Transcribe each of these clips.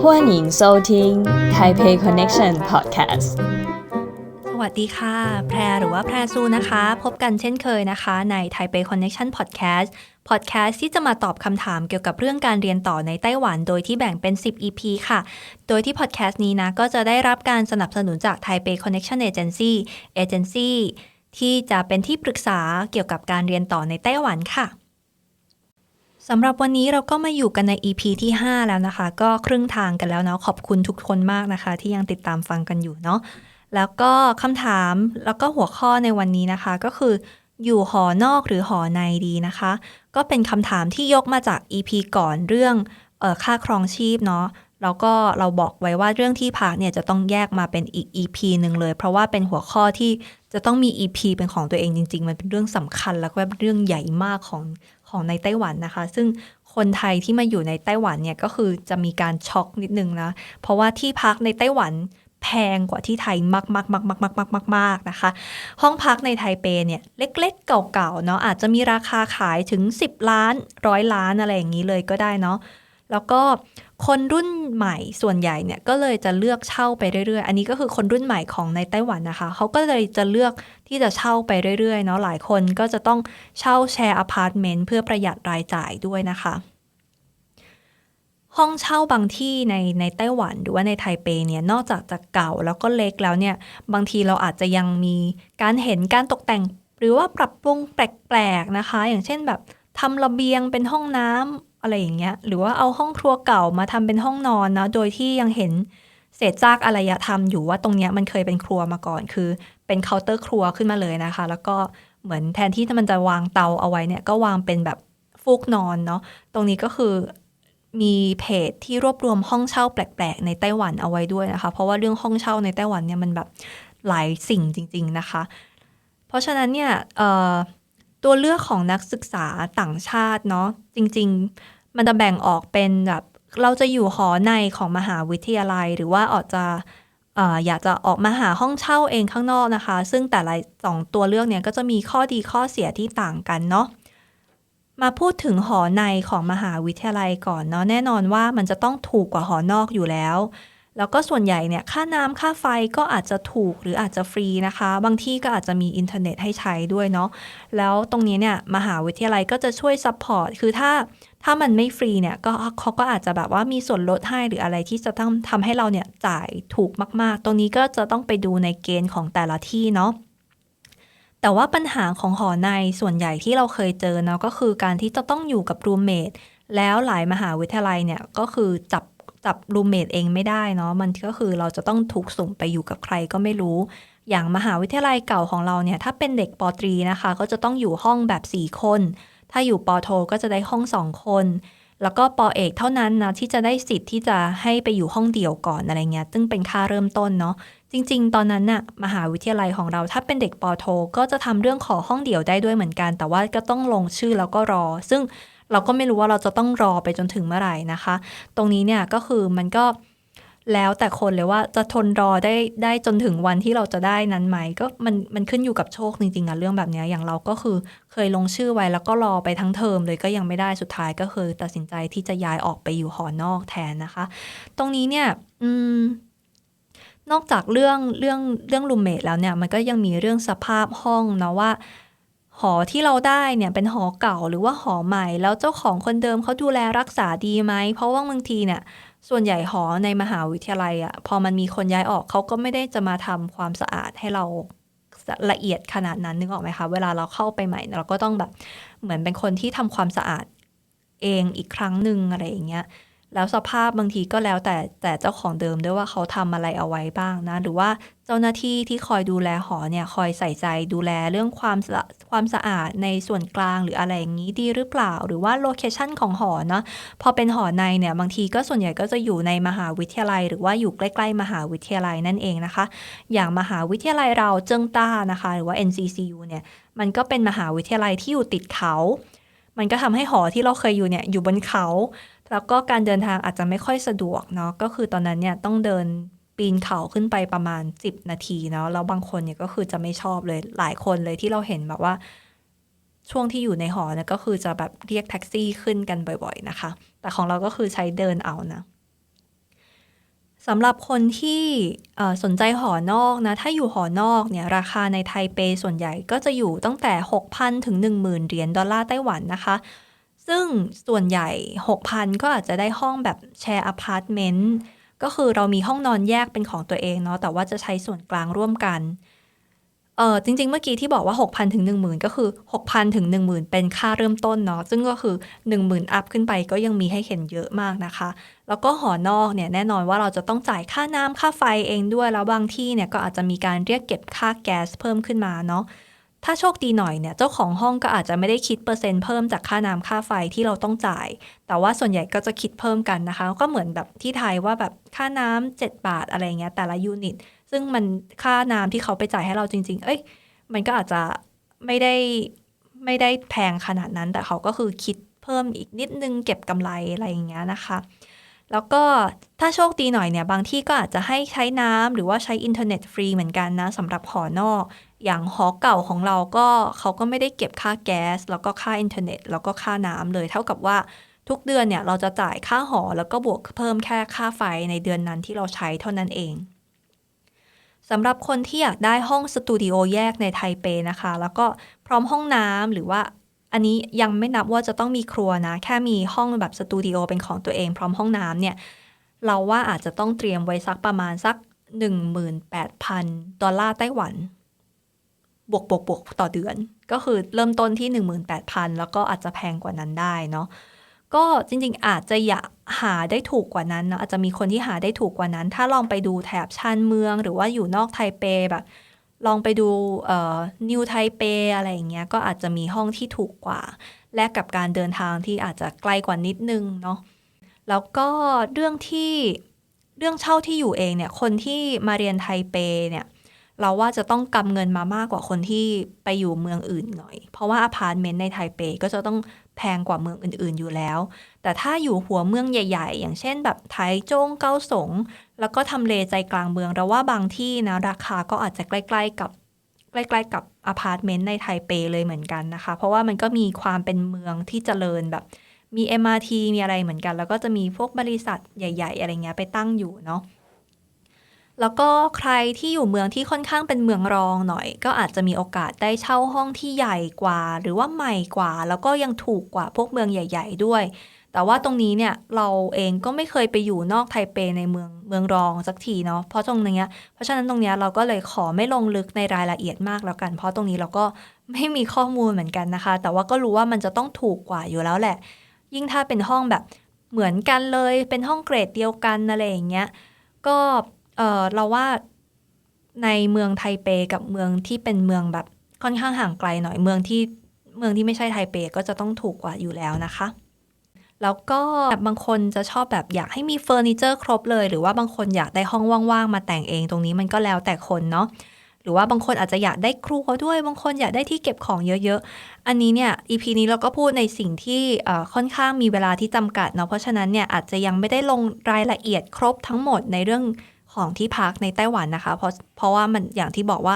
欢迎收听 Taipei Connection Podcast สวัสดีค่ะ แพรหรือว่าแพรซูนะคะ พบกันเช่นเคยนะคะ ใน Taipei Connection Podcast Podcast ที่จะมาตอบคำถามเกี่ยวกับเรื่องการเรียนต่อในไต้หวัน โดยที่แบ่งเป็น 10 EP ค่ะ โดยที่ podcast นี้นะ ก็จะได้รับการสนับสนุนจาก Taipei Connection Agency Agency ที่จะเป็นที่ปรึกษาเกี่ยวกับการเรียนต่อในไต้หวันค่ะ สำหรับวันนี้เราก็มาอยู่กันใน EP ที่ 5 แล้วนะคะ ก็ครึ่งทางกันแล้วเนาะขอบคุณทุกคนมากนะคะ ที่ยังติดตามฟังกันอยู่เนาะแล้วก็คำถามแล้วก็หัวข้อในวันนี้นะคะ ก็คือ อยู่หอนอกหรือหอในดีนะคะ ก็เป็นคำถามที่ยกมาจาก EP ก่อนเรื่องออค่าครองชีพเนาะ แล้วก็เราบอกไว้ว่าเรื่องที่พักเนี่ยจะต้องแยกมาเป็นอีก EP หนึ่งเลย เพราะว่าเป็นหัวข้อที่จะต้องมี EP เป็นของตัวเองจริง ๆ มันเป็นเรื่องสำคัญแล้วก็เป็นเรื่องใหญ่มากของของในไต้หวันนะคะ ซึ่งคนไทยที่มาอยู่ในไต้หวันเนี่ยก็คือจะมีการช็อกนิดนึงนะ เพราะว่าที่พักในไต้หวันแพงกว่าที่ไทยมากมากมากมากมากมากมากมากนะคะ ห้องพักในไทเปเนี่ยเล็กๆเก่าๆเนาะอาจจะมีราคาขายถึง 10 ล้านร้อยล้านอะไรอย่างนี้เลยก็ได้เนาะ แล้วก็คนรุ่นใหม่ส่วนใหญ่เนี่ยก็เลยจะเลือกเช่าไปเรื่อยๆ อันนี้ก็คือคนรุ่นใหม่ของในไต้หวันนะคะ เขาก็เลยจะเลือกที่จะเช่าไปเรื่อยๆเนาะหลายคนก็จะต้องเช่าแชร์อพาร์ตเมนต์เพื่อประหยัดรายจ่ายด้วยนะคะ ห้องเช่าบางที่ในในไต้หวันหรือว่าในไทเปเนี่ยนอกจากจะเก่าแล้วก็เล็กแล้วเนี่ยบางทีเราอาจจะยังมีการเห็นการตกแต่ง หรือว่าปรับปรุงแปลกๆนะคะ อย่างเช่นแบบทำระเบียงเป็นห้องน้ำ อะไรอย่างเงี้ย หรือว่าเอาห้องครัวเก่ามาทำเป็นห้องนอนนะ โดยที่ยังเห็นเศษซากอารยธรรมอยู่ว่าตรงเนี้ยมันเคยเป็นครัวมาก่อน คือเป็นเคาน์เตอร์ครัวขึ้นมาเลยนะคะ แล้วก็เหมือนแทนที่มันจะวางเตาเอาไว้เนี่ย ก็วางเป็นแบบฟูกนอนเนาะ ตรงนี้ก็คือมีเพจที่รวบรวมห้องเช่าแปลกๆ ในไต้หวันเอาไว้ด้วยนะคะ เพราะว่าเรื่องห้องเช่าในไต้หวันเนี่ยมันแบบหลายสิ่งจริง ๆนะคะ เพราะฉะนั้นเนี่ย ตัวเลือกของนักศึกษาต่างชาติเนาะจริง ๆ มันจะแบ่งออกเป็นแบบเราจะอยู่หอในของมหาวิทยาลัย หรือว่าออกจะอยากจะออกมาหาห้องเช่าเองข้างนอกนะคะ ซึ่งแต่ละสองตัวเลือกเนี่ยก็จะมีข้อดีข้อเสียที่ต่างกันเนาะมาพูดถึงหอในของมหาวิทยาลัยก่อนเนาะแน่นอนว่ามันจะต้องถูกกว่าหอนอกอยู่แล้ว แล้วก็ส่วนใหญ่เนี่ยค่าน้ำค่าไฟก็อาจจะถูกหรืออาจจะฟรีนะคะ บางที่ก็อาจจะมีอินเทอร์เน็ตให้ใช้ด้วยเนาะแล้วตรงนี้เนี่ยมหาวิทยาลัยก็จะช่วยซัพพอร์ตคือถ้าถ้ามันไม่ฟรีเนี่ยก็เขาก็อาจจะแบบว่ามีส่วนลดให้หรืออะไรที่จะต้องทำให้เราเนี่ยจ่ายถูกมาก ๆ ตรงนี้ก็จะต้องไปดูในเกณฑ์ของแต่ละที่เนาะแต่ว่าปัญหาของหอในส่วนใหญ่ที่เราเคยเจอเนาะก็คือการที่จะต้องอยู่กับรูมเมทแล้วหลายมหาวิทยาลัยเนี่ยก็คือจับ จับรูมเมทเองไม่ได้เนาะมันก็คือเราจะต้องถูกส่งไปอยู่กับใครก็ไม่รู้ อย่างมหาวิทยาลัยเก่าของเราเนี่ยถ้าเป็นเด็กปตรีนะคะ ก็จะต้องอยู่ห้องแบบ 4 คน ถ้าอยู่ปโทก็จะได้ห้องสองคน แล้วก็ปอเอกเท่านั้นนะที่จะได้สิทธิ์ที่จะให้ไปอยู่ห้องเดี่ยวก่อนอะไรเงี้ยซึ่งเป็นค่าเริ่มต้นเนาะจริง ๆ ตอนนั้นน่ะมหาวิทยาลัยของเราถ้าเป็นเด็กปโท ก็จะทำเรื่องขอห้องเดี่ยวได้ด้วยเหมือนกัน แต่ว่าก็ต้องลงชื่อแล้วก็รอ ซึ่ง เราก็ไม่รู้ว่าเราจะต้องรอไปจนถึงเมื่อไหร่นะคะ ตรงนี้เนี่ยก็คือมันก็แล้วแต่คนเลยว่าจะทนรอได้ได้จนถึงวันที่เราจะได้นั้นไหม ก็มันมันขึ้นอยู่กับโชคจริงๆอะเรื่องแบบนี้อย่างเราก็คือเคยลงชื่อไว้แล้วก็รอไปทั้งเทอมเลยก็ยังไม่ได้สุดท้ายก็คือ ตัดสินใจที่จะย้ายออกไปอยู่หอนอกแทนนะคะ ตรงนี้เนี่ย อืมนอกจากเรื่องเรื่องเรื่องรูมเมทแล้วเนี่ย มันก็ยังมีเรื่องสภาพห้องนะว่า หอที่เราได้เนี่ยเป็นหอเก่าหรือว่าหอใหม่ แล้วเจ้าของคนเดิมเขาดูแลรักษาดีไหม เพราะว่าบางทีเนี่ยส่วนใหญ่หอในมหาวิทยาลัยอะ่ะพอมันมีคนย้ายออกเขาก็ไม่ได้จะมาทำความสะอาดให้เราละเอียดขนาดนั้นนึกออกไหมคะเวลาเราเข้าไปใหม่เราก็ต้องแบบเหมือนเป็นคนที่ทำความสะอาดเองอีกครั้งหนึ่งอะไรอย่างเงี้ย แล้วสภาพบางทีก็แล้วแต่แต่เจ้าของเดิมด้วยว่าเขาทำอะไรเอาไว้บ้างนะ หรือว่าเจ้าหน้าที่ที่คอยดูแลหอเนี่ยคอยใส่ใจดูแลเรื่องความความสะอาดในส่วนกลางหรืออะไรอย่างนี้ดีหรือเปล่า หรือว่าโลเคชันของหอเนาะพอเป็นหอในเนี่ยบางทีก็ส่วนใหญ่ก็จะอยู่ในมหาวิทยาลัย หรือว่าอยู่ใกล้ๆ มหาวิทยาลัยนั่นเองนะคะ อย่างมหาวิทยาลัยเราเจิงต้านะคะ หรือว่า NCCU เนี่ยมันก็เป็นมหาวิทยาลัยที่อยู่ติดเขา มันก็ทำให้หอที่เราเคยอยู่เนี่ยอยู่บนเขา แล้วก็การเดินทางอาจจะไม่ค่อยสะดวกเนาะก็คือตอนนั้นเนี่ยต้องเดินปีนเขาขึ้นไปประมาณ 10 นาทีเนาะแล้วบางคนเนี่ยก็คือจะไม่ชอบเลยหลายคนเลยที่เราเห็นแบบว่า ช่วงที่อยู่ในหอเนี่ยก็คือจะแบบเรียกแท็กซี่ขึ้นกันบ่อย ๆนะคะ แต่ของเราก็คือใช้เดินเอานะสำหรับคนที่สนใจหอนอกนะ ถ้าอยู่หอนอกเนี่ยราคาในไทเปส่วนใหญ่ก็จะอยู่ตั้งแต่ 6,000 ถึง 10,000 เหรียญดอลลาร์ไต้หวันนะคะ ซึ่งส่วนใหญ่ 6,000 ก็อาจจะได้ห้องแบบแชร์อพาร์ตเมนต์ก็คือเรามีห้องนอนแยกเป็นของตัวเองเนาะแต่ว่าจะใช้ส่วนกลางร่วมกันเออจริง ๆ เมื่อกี้ที่บอกว่า 6,000 ถึง 10,000 ก็คือ 6,000 ถึง 10,000 เป็นค่าเริ่มต้นเนาะซึ่งก็คือ 10,000 อัพขึ้นไปก็ยังมีให้เห็นเยอะมากนะคะ แล้วก็หอนอกเนี่ยแน่นอนว่าเราจะต้องจ่ายค่าน้ำค่าไฟเองด้วยแล้วบางที่เนี่ยก็อาจจะมีการเรียกเก็บค่าแก๊สเพิ่มขึ้นมาเนาะ ถ้าโชคดีหน่อยเนี่ยเจ้าของห้องก็อาจจะไม่ได้คิดเปอร์เซ็นต์เพิ่มจากค่าน้ำค่าไฟที่เราต้องจ่าย แต่ว่าส่วนใหญ่ก็จะคิดเพิ่มกันนะคะ ก็เหมือนแบบที่ไทยว่าแบบค่าน้ำ7บาทอะไรเงี้ยแต่ละยูนิต ซึ่งมันค่าน้ำที่เขาไปจ่ายให้เราจริง ๆ เอ้ย มันก็อาจจะไม่ได้ไม่ได้แพงขนาดนั้น แต่เขาก็คือคิดเพิ่มอีกนิดนึงเก็บกำไรอะไรอย่างเงี้ยนะคะ แล้วก็ถ้าโชคดีหน่อยเนี่ย บางที่ก็อาจจะให้ใช้น้ำหรือว่าใช้อินเทอร์เน็ตฟรีเหมือนกันนะสำหรับหอนอก อย่างหอเก่าของเราก็เขาก็ไม่ได้เก็บค่าแก๊ส แล้วก็ค่าอินเทอร์เน็ต แล้วก็ค่าน้ำเลย เท่ากับว่าทุกเดือนเนี่ยเราจะจ่ายค่าหอแล้วก็บวกเพิ่มแค่ค่าไฟในเดือนนั้นที่เราใช้เท่านั้นเองสำหรับคนที่อยากได้ห้องสตูดิโอแยกในไทเปนะคะ แล้วก็พร้อมห้องน้ำหรือว่า อันนี้ยังไม่นับว่าจะต้องมีครัวนะ แค่มีห้องแบบสตูดิโอเป็นของตัวเองพร้อมห้องน้ำเนี่ย เราว่าอาจจะต้องเตรียมไว้สักประมาณสัก 18,000 ดอลลาร์ไต้หวัน บวกบวกบวกต่อเดือน ก็คือเริ่มต้นที่ 18,000 แล้วก็อาจจะแพงกว่านั้นได้เนาะก็จริงๆ อาจจะอยากหาได้ถูกกว่านั้นนะอาจจะมีคนที่หาได้ถูกกว่านั้น ถ้าลองไปดูแถบชานเมือง หรือว่าอยู่นอกไทเปแบบ ลองไปดูนิวไทเปอะไรอย่างเงี้ยก็อาจจะมีห้องที่ถูกกว่า และกับการเดินทางที่อาจจะไกลกว่านิดนึงเนาะแล้วก็เรื่องที่เรื่องเช่าที่อยู่เองเนี่ยคนที่มาเรียนไทเปเนี่ย เราว่าจะต้องกำเงินมามากกว่าคนที่ไปอยู่เมืองอื่นหน่อย เพราะว่าอพาร์ตเมนต์ในไทเปก็จะต้องแพงกว่าเมืองอื่นๆอยู่แล้ว แต่ถ้าอยู่หัวเมืองใหญ่ ๆ อย่างเช่นแบบไทจงเกาสง แล้วก็ทำเลใจกลางเมืองเราว่าบางที่นะราคาก็อาจจะใกล้ๆกับใกล้ๆกับอพาร์ตเมนต์ในไทเปเลยเหมือนกันนะคะ เพราะว่ามันก็มีความเป็นเมืองที่เจริญแบบมี MRT มีอะไรเหมือนกัน แล้วก็จะมีพวกบริษัทใหญ่ ๆ อะไรเงี้ยไปตั้งอยู่เนาะ แล้วก็ใครที่อยู่เมืองที่ค่อนข้างเป็นเมืองรองหน่อย ก็อาจจะมีโอกาสได้เช่าห้องที่ใหญ่กว่า หรือว่าใหม่กว่า แล้วก็ยังถูกกว่าพวกเมืองใหญ่ ๆ ด้วย แต่ว่าตรงนี้เนี่ยเราเองก็ไม่เคยไปอยู่นอกไทเปในเมืองเมืองรองสักทีเนาะเพราะตรงนี้เพราะฉะนั้นตรงนี้เราก็เลยขอไม่ลงลึกในรายละเอียดมากแล้วกัน เพราะตรงนี้เราก็ไม่มีข้อมูลเหมือนกันนะคะ แต่ว่าก็รู้ว่ามันจะต้องถูกกว่าอยู่แล้วแหละ ยิ่งถ้าเป็นห้องแบบเหมือนกันเลยเป็นห้องเกรดเดียวกันอะไรอย่างเงี้ยก็ เออเราว่าในเมืองไทเปกับเมืองที่เป็นเมืองแบบค่อนข้างห่างไกลหน่อยเมืองที่เมืองที่ไม่ใช่ไทเปก็จะต้องถูกกว่าอยู่แล้วนะคะ แล้วก็บางคนจะชอบแบบอยากให้มีเฟอร์นิเจอร์ครบเลย หรือว่าบางคนอยากได้ห้องว่างๆ มาแต่งเองตรงนี้มันก็แล้วแต่คนเนาะหรือว่าบางคนอาจจะอยากได้ครัวด้วย บางคนอยากได้ที่เก็บของเยอะๆ อันนี้เนี่ย EP นี้เราก็พูดในสิ่งที่ค่อนข้างมีเวลาที่จำกัดเนาะ เพราะฉะนั้นเนี่ยอาจจะยังไม่ได้ลงรายละเอียดครบทั้งหมดในเรื่อง ของที่พักในไต้หวันนะคะ เพราะเพราะว่ามันอย่างที่บอกว่า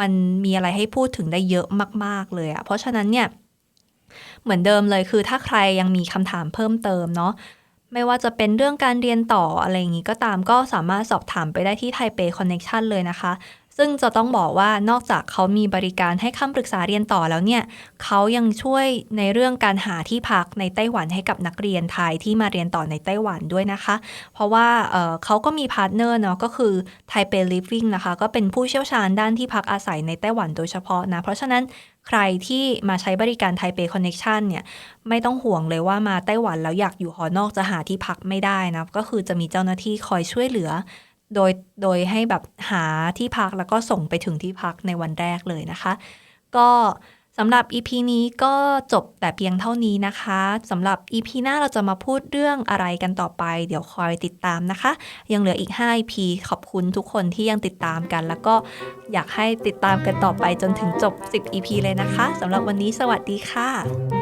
มันมีอะไรให้พูดถึงได้เยอะมาก ๆ เลยอะเพราะฉะนั้นเนี่ยเหมือนเดิมเลยคือถ้าใครยังมีคำถามเพิ่มเติมเนาะไม่ว่าจะเป็นเรื่องการเรียนต่ออะไรอย่างนี้ก็ตามก็สามารถสอบถามไปได้ที่ไทเปคอนเน็ชันเลยนะคะ ซึ่งจะต้องบอกว่านอกจากเขามีบริการให้คำปรึกษาเรียนต่อแล้วเนี่ยเขายังช่วยในเรื่องการหาที่พักในไต้หวันให้กับนักเรียนไทยที่มาเรียนต่อในไต้หวันด้วยนะคะ เพราะว่าเเขาก็มีพาร์ทเนอร์เนาะก็คือไทเปลิฟวิ่งนะคะก็เป็นผู้เชี่ยวชาญด้านที่พักอาศัยในไต้หวันโดยเฉพาะนะ เพราะฉะนั้นใครที่มาใช้บริการไทเปคอนเน็ชันเนี่ยไม่ต้องห่วงเลยว่ามาไต้หวันแล้วอยากอยู่หอนอกจะหาที่พักไม่ได้นะก็คือจะมีเจ้าหน้าที่คอยช่วยเหลือ โดยโดยให้แบบหาที่พักแล้วก็ส่งไปถึงที่พักในวันแรกเลยนะคะ ก็สำหรับ EP นี้ก็จบแต่เพียงเท่านี้นะคะสำหรับ EP หน้าเราจะมาพูดเรื่องอะไรกันต่อไป เดี๋ยวคอยติดตามนะคะ ยังเหลืออีก 5 EP ขอบคุณทุกคนที่ยังติดตามกัน แล้วก็อยากให้ติดตามกันต่อไปจนถึงจบ 10 EP เลยนะคะสำหรับวันนี้สวัสดีค่ะ